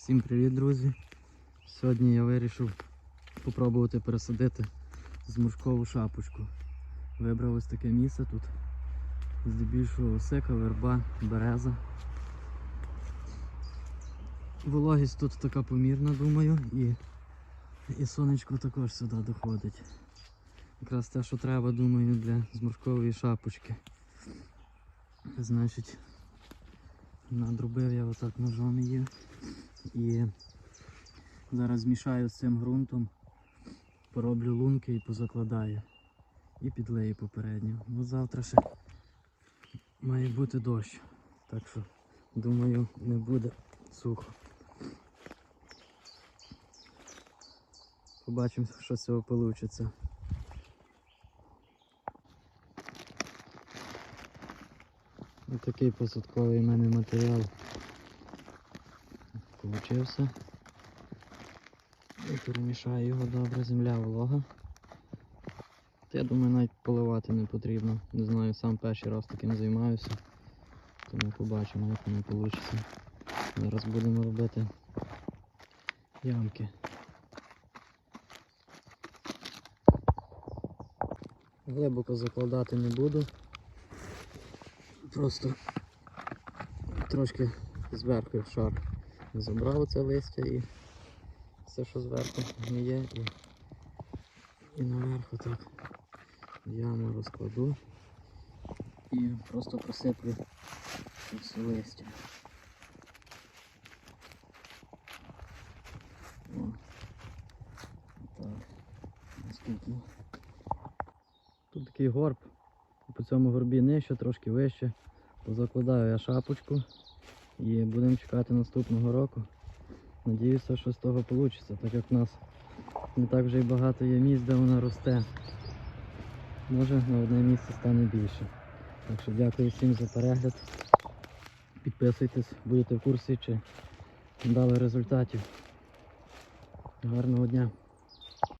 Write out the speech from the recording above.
Всім привіт, друзі! Сьогодні я вирішив спробувати пересадити зморшкову шапочку. Вибрав ось таке місце тут. Здебільшого осика, верба, береза. Вологість тут така помірна, думаю, і, і сонечко також сюди доходить. Якраз те, що треба, думаю, для зморшкової шапочки. Значить, надрубив я отак ножом її. І зараз змішаю з цим ґрунтом, пороблю лунки і позакладаю. І підлею попередньо. Бо завтра ще має бути дощ. Так що, думаю, не буде сухо. Побачимо, що з цього вийде. Ось такий посадковий в мене матеріал получився. І перемішаю його добре, земля волога. Я думаю, навіть поливати не потрібно. Не знаю, сам перший раз таким займаюся. Тому побачимо, як воно вийде. Зараз будемо робити ямки. Глибоко закладати не буду. Просто трошки зверху шар забрав це листя і все, що зверху не є, і, і наверху так яму розкладу і просто просиплю це листя. Тут такий горб, по цьому горбі нижче, трошки вище. Позакладаю я шапочку і будемо чекати наступного року. Надіюся, що з того вийде, так як в нас не так вже й багато є місць, де вона росте. Може на одне місце стане більше. Так що дякую всім за перегляд. Підписуйтесь, будете в курсі, чи дали результатів. Гарного дня!